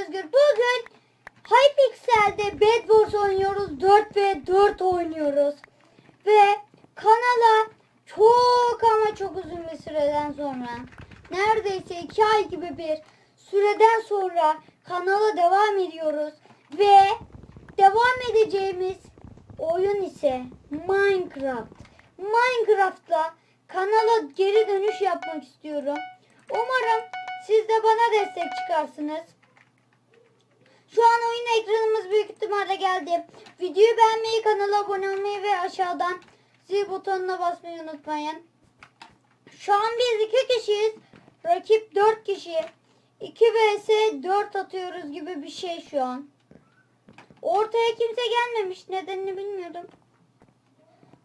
Özgür. Bugün Hypixel'de Bed Wars oynuyoruz. 4 ve 4 oynuyoruz. Ve kanala çok ama çok uzun bir süreden sonra neredeyse 2 ay gibi bir süreden sonra kanala devam ediyoruz. Ve devam edeceğimiz oyun ise Minecraft. Minecraft'ta kanala geri dönüş yapmak istiyorum. Umarım siz de bana destek çıkarsınız. İhtimalle geldi. Videoyu beğenmeyi, kanala abone olmayı ve aşağıdan zil butonuna basmayı unutmayın. Şu an biz iki kişiyiz. Rakip dört kişi. 2 vs 4 atıyoruz gibi bir şey şu an. Ortaya kimse gelmemiş. Nedenini bilmiyordum.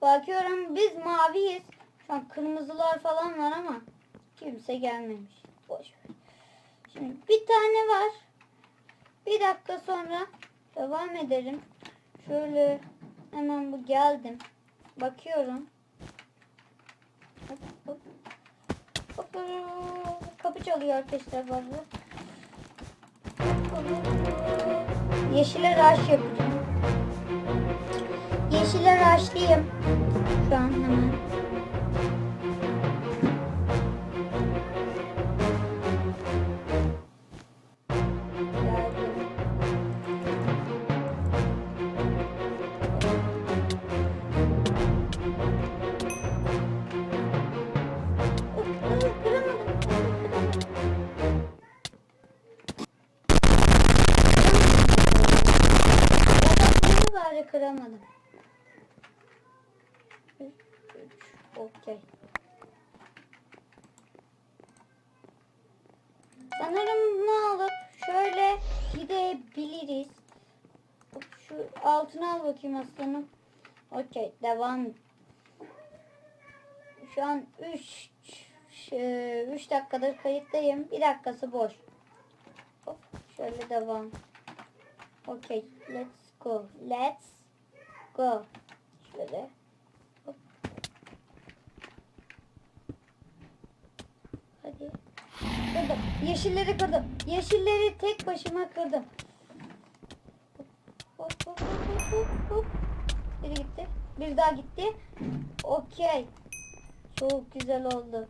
Bakıyorum biz maviyiz. Şu an kırmızılar falan var ama kimse gelmemiş. Boş ver. Şimdi bir tane var. Bir dakika sonra devam ederim. Şöyle hemen bu geldim. Bakıyorum. Hop, hop. Hop, hop. Kapı çalıyor arkadaşlar bazı. Yeşile raş yapacağım. Yeşile raşlıyım. Şu an hemen. Üç, üç, Okey. Sanırım bunu alıp şöyle gidebiliriz. Şu altına al bakayım aslanım. Okey devam. Şu an 3 3 dakikadır kayıttayım. Bir dakikası boş. Hop, şöyle devam. Okey, let's go. Let's go. Şöyle. Hop. Hadi. Kırdım. Yeşilleri kırdım. Yeşilleri tek başıma kırdım. Hop hop hop hop hop. Biri gitti. Bir daha gitti. Okey. Çok güzel oldu.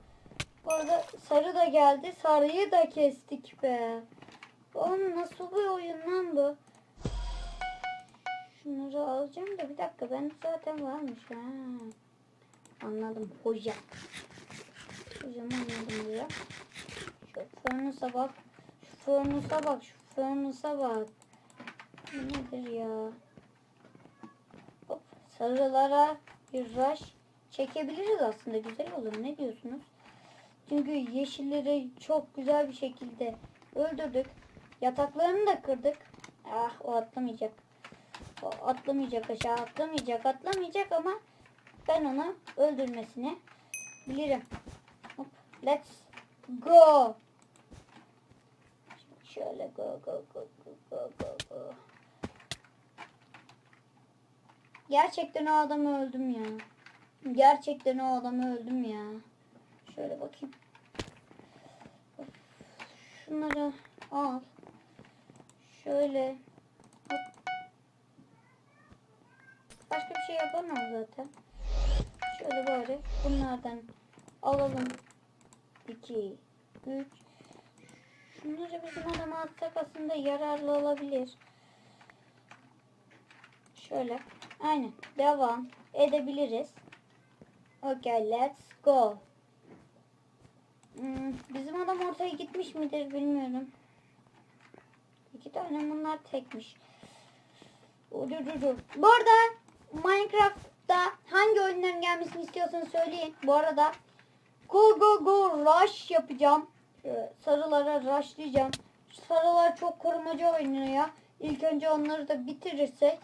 Bu arada sarı da geldi. Sarıyı da kestik be. Oğlum nasıl bir oyun lan bu? Şunları alacağım da bir dakika ben zaten varmış ha. Anladım hocam. Hocam anladım ya. Şu furnace'a bak. Şu furnace'a bak. Şu furnace'a bak. Nedir ya? Hop, sarılara bir rush çekebiliriz aslında. Güzel olur. Ne diyorsunuz? Çünkü yeşilleri çok güzel bir şekilde öldürdük. Yataklarını da kırdık. Ah o atlamayacak. Atlamayacak aşağı atlamayacak atlamayacak ama ben onu öldürmesini bilirim. Hop, let's go. Şöyle go go go go go go go. Gerçekten o adamı öldüm ya. Gerçekten o adamı öldüm ya. Şöyle bakayım. Şunları al. Şöyle. Yapamam zaten. Şöyle bari bunlardan alalım. 2 3 Şunları bizim adama atsak aslında yararlı olabilir. Şöyle. Aynen. Devam edebiliriz. Okay, let's go. Hmm, bizim adam ortaya gitmiş midir bilmiyorum. İki tane bunlar tekmiş. Dur dur dur. Bu Minecraft'ta hangi oyunların gelmesini istiyorsanız söyleyin. Bu arada Go Go Go Rush yapacağım. Şöyle sarılara rushlayacağım. Sarılar çok korumacı oynuyor. İlk önce onları da bitirirsek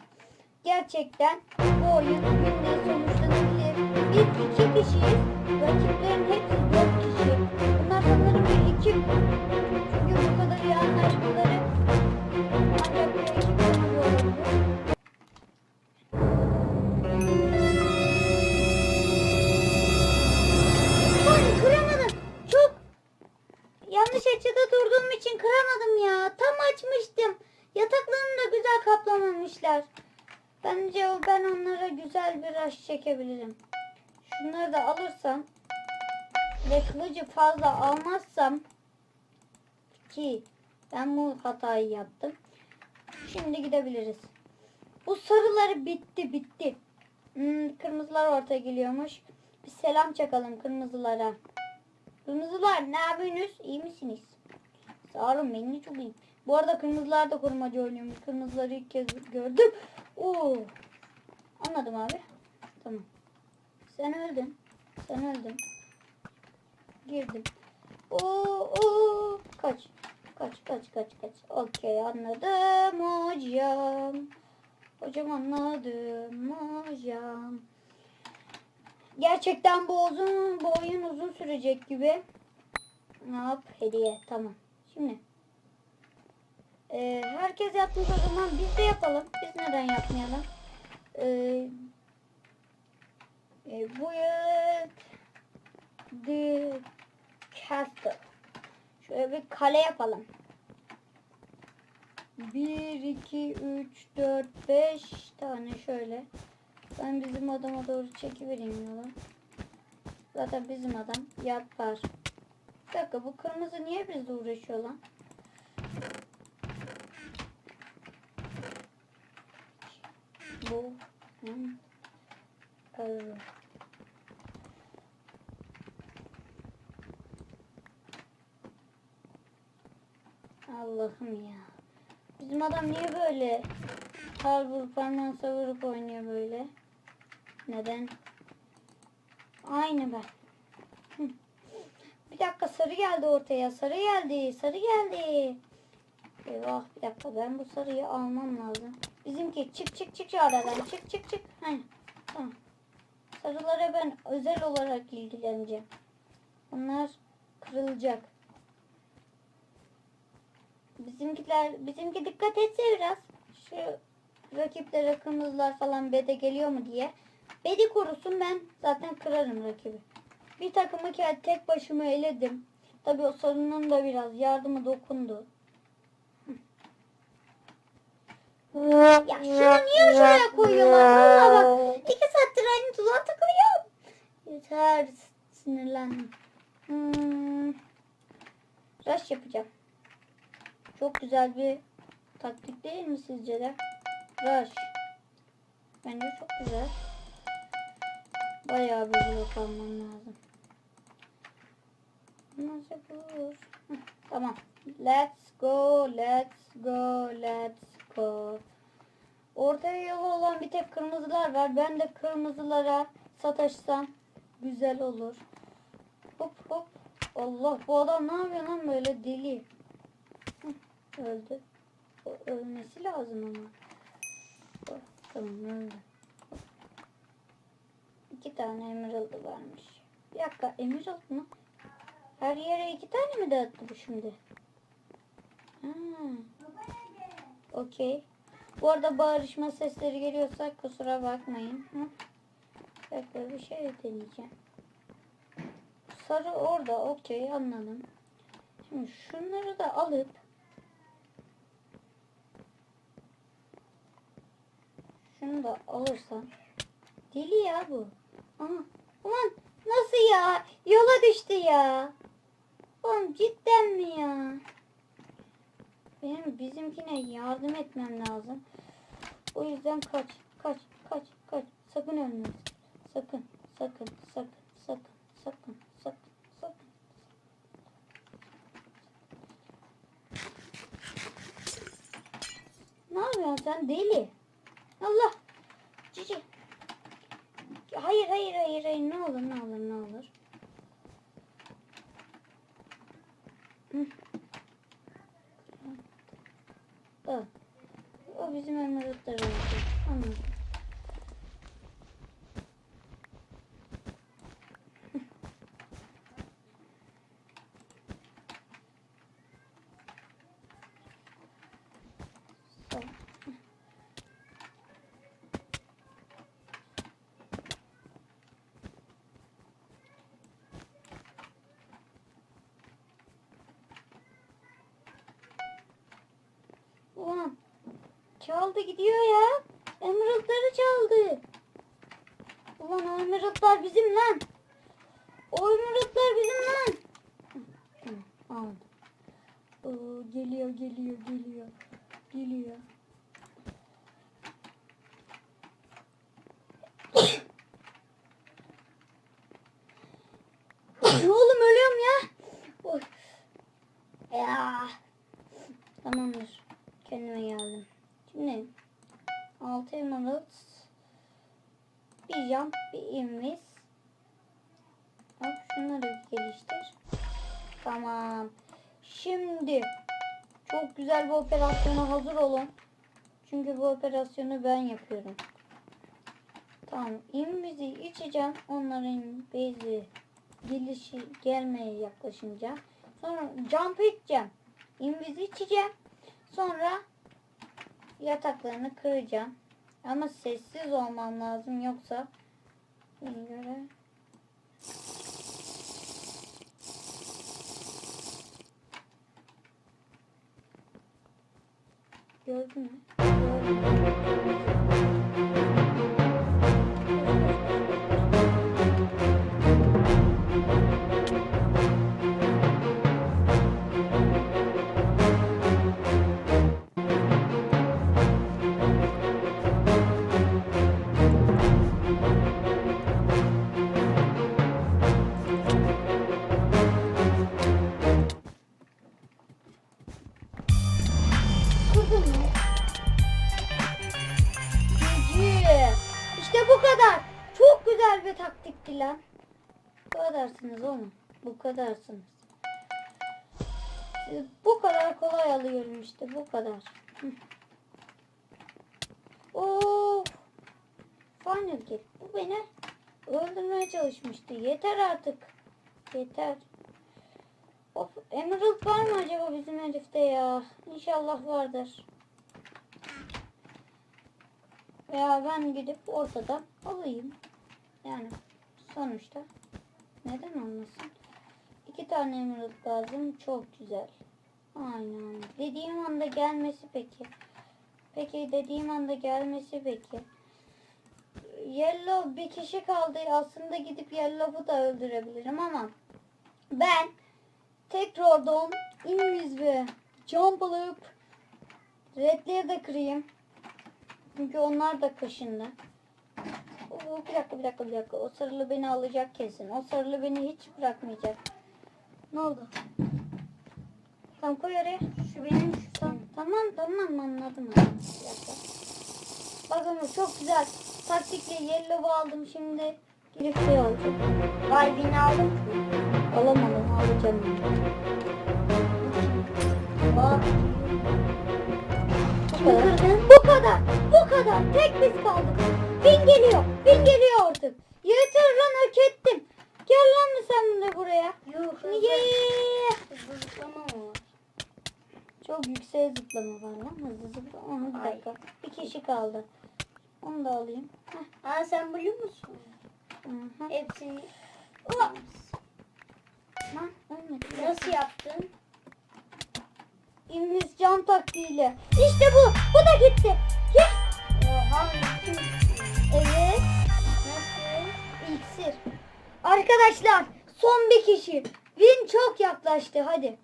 gerçekten bu oyun günde sonuçlanabilir. Biz iki kişiyiz. Rakiplerin hepsi dört kişi. Bunlar sanırım bir ekip. Açmıştım. Yataklarını da güzel kaplamamışlar. Bence ben onlara güzel bir aş çekebilirim. Şunları da alırsam ve kılıcı fazla almazsam ki ben bu hatayı yaptım. Şimdi gidebiliriz. Bu sarıları bitti bitti. Hmm, kırmızılar ortaya geliyormuş. Bir selam çakalım kırmızılara. Kırmızılar ne yapıyorsunuz? İyi misiniz? Sağ olun ben de çok iyiyim. Bu arada kırmızılar da korumacı oynuyormuş. Kırmızıları ilk kez gördüm. Oo. Anladım abi. Tamam. Sen öldün. Sen öldün. Girdim. Oo, oo. Kaç. Kaç kaç kaç kaç. Okey anladım hocam. Hocam anladım hocam. Gerçekten bu uzun bu oyun uzun sürecek gibi. Ne yap? Hediye. Tamam. Şimdi. Ee, herkes yapmış o zaman biz de yapalım. Biz neden yapmayalım? Ee, build the castle. Şöyle bir kale yapalım. 1, 2, 3, 4, 5 tane şöyle. Ben bizim adama doğru çekivereyim yola. Zaten bizim adam yapar. Bir dakika bu kırmızı niye bizle uğraşıyor lan? Bu. Evet. Allah'ım ya. Bizim adam niye böyle har vurup parmağını savurup oynuyor böyle? Neden? Aynı ben. Bir dakika sarı geldi ortaya. Sarı geldi. Sarı geldi. Eyvah bir dakika ben bu sarıyı almam lazım. Bizimki çık çık çık aradan. Çık çık çık. Heh, tamam. Sarılara ben özel olarak ilgileneceğim. Onlar kırılacak. Bizimkiler, bizimki dikkat etse biraz. Şu rakiplere kırmızılar falan bede geliyor mu diye. Bedi korusun ben zaten kırarım rakibi. Bir takımı tek başıma eledim. Tabi o sarının da biraz yardımı dokundu. Ya şunu niye şuraya koyuyorlar? Valla bak iki saattir aynı tuzağa takılıyorum. Yeter sinirlendim. Hmm. Rush yapacağım. Çok güzel bir taktik değil mi sizce de? Rush. Bence çok güzel. Bayağı bir blok almam lazım. Nasıl? Heh, Tamam. Let's go, let's go, let's go. Orta yolu olan bir tek kırmızılar var. Ben de kırmızılara sataşsam güzel olur. Hop hop. Allah bu adam ne yapıyor lan böyle deli. Heh, Öldü. O ölmesi lazım ama. Oh, Tamam öldü. İki tane emerald varmış. Bir dakika emerald mı? Her yere iki tane mi dağıttı bu şimdi? Ha. Okey. Bu arada bağırışma sesleri geliyorsa kusura bakmayın. Hı? Bekle bir şey deneyeceğim. Sarı orada okey anladım. Şimdi şunları da alıp şunu da alırsam deli ya bu. Aha. Ulan nasıl ya? Yola düştü ya. Oğlum cidden mi ya? Benim bizimkine yardım etmem lazım. O yüzden kaç, kaç, kaç, kaç. Sakın ölme. Sakın, sakın, sakın, sakın, sakın, sakın, sakın. Ne yapıyorsun sen deli? Allah. Cici. Hayır, hayır, hayır, hayır. Ne olur, ne olur, ne olur. Hı. O. O bizim emeraldları olacak. Anladım. Tamam. Ulan çaldı gidiyor ya. Emerald'ları çaldı. Ulan o emerald'lar bizim lan. O emerald'lar bizim lan. Aldım. Geliyor geliyor geliyor. Geliyor. Oğlum ölüyorum ya. Oy. Ya. Tamamdır. Kendime geldim. Şimdi 6 emerald bir jump bir invis. Bak şunları geliştir. Tamam. Şimdi çok güzel bir operasyona hazır olun. Çünkü bu operasyonu ben yapıyorum. Tamam. Invis'i içeceğim. Onların bezi gelişi gelmeye yaklaşınca. Sonra jump edeceğim. Invis'i içeceğim. Sonra yataklarını kıracağım. Ama sessiz olmam lazım yoksa bana göre Gördün mü? Gördüm. Kırdın güzel bir taktikti lan. Bu kadarsınız oğlum. Bu kadarsınız. Sizi bu kadar kolay alıyorum işte. Bu kadar. Of. Final kill. Bu beni öldürmeye çalışmıştı. Yeter artık. Yeter. Of, Emerald var mı acaba bizim herifte ya? İnşallah vardır. Veya ben gidip ortada alayım. Yani sonuçta neden olmasın? İki tane emerald lazım. Çok güzel. Aynen. Dediğim anda gelmesi peki. Peki dediğim anda gelmesi peki. Yellow bir kişi kaldı. Aslında gidip Yellow'u da öldürebilirim ama ben tekrardan imiz ve jump alıp redleri de kırayım. Çünkü onlar da kaşındı. Oo, bir dakika bir dakika bir dakika. O sarılı beni alacak kesin. O sarılı beni hiç bırakmayacak. Ne oldu? Tamam koy oraya. Şu benim şu tamam. Tamam tamam anladım. Dakika. Bak ama çok güzel. Taktikle yellow aldım şimdi. Girip şey olacak. Vay beni aldım. Alamadım alacağım. Bak. Bu kadar. Bu kadar. Bu kadar. Tek biz kaldık. Bin geliyor. Bin geliyor artık. Yeter lan hak ettim. Gel lan mı sen de buraya? Yok. Niye? Hızlı zıplama var? Çok yüksek zıplama var lan. Hızlı zıplama. Aha, bir Ay. dakika. Bir kişi kaldı. Onu da alayım. Heh. Aa sen biliyor musun? Hı hı. Hepsini Ulan. Lan ölmedi. nasıl yaptın? İngiliz can taktiğiyle. İşte bu. Bu da gitti. Yes. Oha? Evet. Nasıl? İksir. Arkadaşlar son bir kişi. Win çok yaklaştı hadi.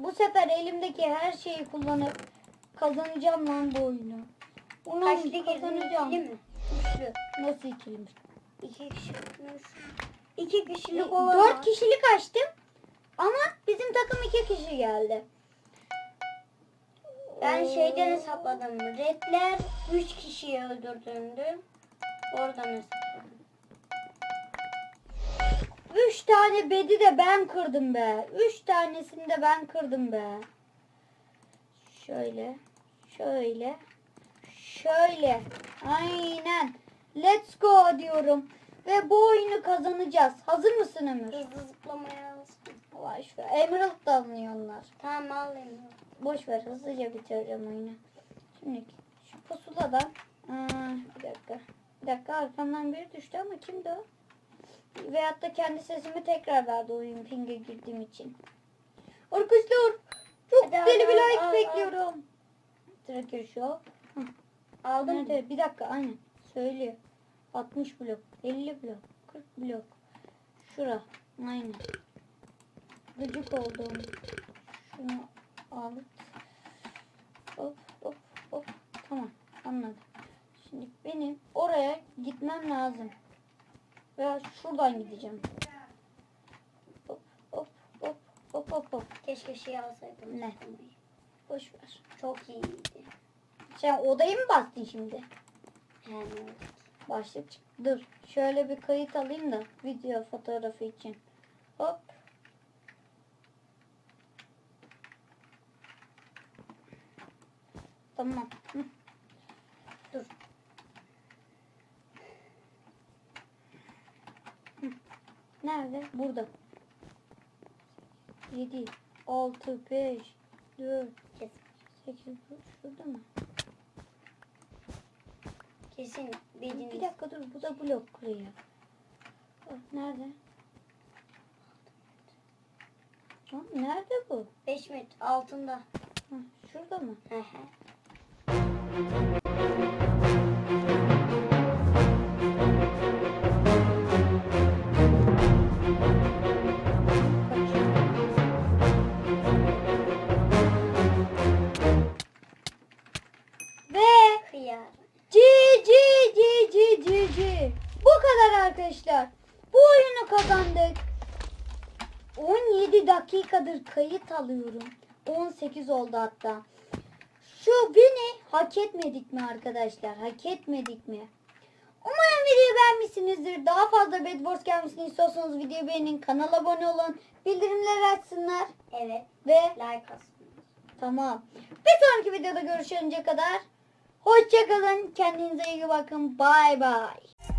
Bu sefer elimdeki her şeyi kullanıp kazanacağım lan bu oyunu. Kaçlı girdin? kazanacağım. İkili mi? Üçlü. Nasıl ikiliymiş? İki kişi. İki kişilik olan Dört kişilik açtım. Ama bizim takım iki kişi geldi. Ben şeyden hesapladım. Redler 3 kişiyi öldürdüğümdü. Oradan hesapladım. Üç tane bedi de ben kırdım be. Üç tanesini de ben kırdım be. Şöyle. Şöyle. Şöyle. Aynen. Let's go diyorum. Ve bu oyunu kazanacağız. Hazır mısın Ömür? Hızlı zıplamaya alsın. Boş ver. Emerald da almıyor onlar. Tamam alayım. Boş ver. Hızlıca bitireceğim oyunu. Şimdi şu pusuladan. Aa, bir dakika. Bir dakika arkamdan biri düştü ama kimdi o? Veyahut da kendi sesimi tekrar verdi oyun ping'e girdiğim için. Arkadaşlar çok Hadi, deli bir like hadi, bekliyorum. Tracker Show. Mı? Nerede? Bir dakika aynen. Söylüyor. 60 blok, 50 blok, 40 blok. Şura. Aynen. Gıcık oldum. Şunu al. Hop hop hop. Tamam anladım. Şimdi benim oraya gitmem lazım. Veya şuradan gideceğim. Hop hop hop hop hop hop. Keşke şey alsaydım. Ne? Boş ver. Çok iyiydi. Sen odayı mı bastın şimdi? Yani Başlık çık. Dur. Şöyle bir kayıt alayım da video fotoğrafı için. Hop. Tamam. Hı. Dur. Hı. Nerede? Burada. 7 6 5 4 kes, 8 şurada mı? kesin Bir bildiğiniz. dakika dur. Bu da blok kuruyor. Nerede? Lan nerede bu? 5 metre altında. Şurada mı? Hı hı. Ve ci ci ci ci ci. Bu kadar arkadaşlar. Bu oyunu kazandık. 17 dakikadır kayıt alıyorum. 18 oldu hatta. Şu beni hak etmedik mi arkadaşlar? Hak etmedik mi? Umarım videoyu beğenmişsinizdir. Daha fazla Bad Wars gelmesini istiyorsanız videoyu beğenin. Kanala abone olun. Bildirimleri açsınlar. Evet. Ve Like atsın. Tamam. Bir sonraki videoda görüşünce kadar hoşçakalın. Kendinize iyi bakın. Bay bay.